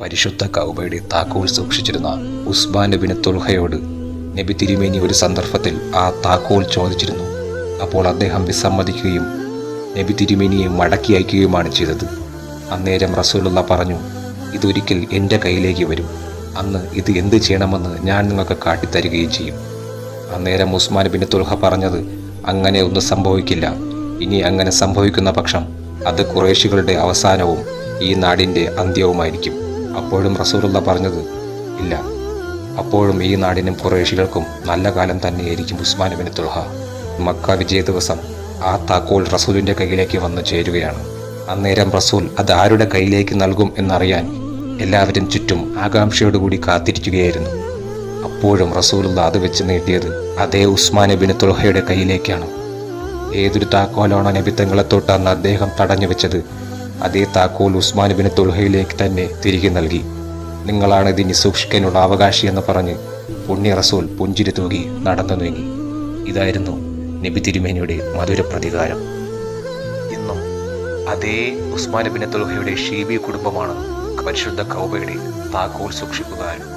പരിശുദ്ധ കൗബയുടെ താക്കോൽ സൂക്ഷിച്ചിരുന്ന ഉസ്മാൻ ബിൻ തുൽഹയോട് നബി തിരുമേനി ഒരു സന്ദർഭത്തിൽ ആ താക്കോൽ ചോദിച്ചിരുന്നു. അപ്പോൾ അദ്ദേഹം വിസമ്മതിക്കുകയും നബി തിരുമേനിയെ മടക്കി അയക്കുകയുമാണ് ചെയ്തത്. അന്നേരം റസൂലുള്ള പറഞ്ഞു ഇതൊരിക്കൽ എന്റെ കയ്യിലേക്ക് വരും. അന്ന് ഇത് എന്ത് ചെയ്യണമെന്ന് ഞാൻ നിങ്ങൾക്ക് കാട്ടിത്തരികയും ചെയ്യും. അന്നേരം ഉസ്മാൻ ബിൻ തുൽഹ പറഞ്ഞത് അങ്ങനെ ഒന്നും സംഭവിക്കില്ല. ഇനി അങ്ങനെ സംഭവിക്കുന്ന പക്ഷം അത് കുറേശികളുടെ അവസാനവും ഈ നാടിന്റെ അന്ത്യവുമായിരിക്കും. അപ്പോഴും റസൂലുള്ള പറഞ്ഞത് ഇല്ല അപ്പോഴും ഈ നാടിനും കുറേശികൾക്കും നല്ല കാലം തന്നെയായിരിക്കും ഉസ്മാൻ ബിൻ തുൽഹ. മക്ക വിജയ ദിവസം ആ താക്കോൽ റസൂലിന്റെ കയ്യിലേക്ക് വന്നു ചേരുകയാണ്. അന്നേരം റസൂൽ അത് ആരുടെ കയ്യിലേക്ക് നൽകും എന്നറിയാൻ എല്ലാവരും ചുറ്റും ആകാംക്ഷയോടുകൂടി കാത്തിരിക്കുകയായിരുന്നു. അപ്പോഴും റസൂലുള്ള അത് വെച്ച് നീട്ടിയത് അതേ ഉസ്മാൻ ബിൻ തുൽഹയുടെ കയ്യിലേക്കാണ്. ഏതൊരു താക്കോലാണോ നബിത്തങ്ങളെ തൊട്ടാണ് അദ്ദേഹം തടഞ്ഞു വെച്ചത്? അതേ താക്കോൽ ഉസ്മാൻ ബിൻ തുൽഹയിലേക്ക് തന്നെ തിരികെ നൽകി. നിങ്ങളാണ് ഇതിന് സൂക്ഷിക്കാനുള്ള അവകാശി എന്ന് പറഞ്ഞ് പുണ്യ റസൂൽ പുഞ്ചിരി തൂകി നടന്നു നീങ്ങി. ഇതായിരുന്നു നബി തിരുമേനിയുടെ മധുര പ്രതികാരം ഇന്നും അതേ ഉസ്മാൻ ബിൻ തുൽഹയുടെ ഷീബി കുടുംബമാണ് പരിശുദ്ധ കൗബയുടെ താക്കോൽ സൂക്ഷിക്കുകാരും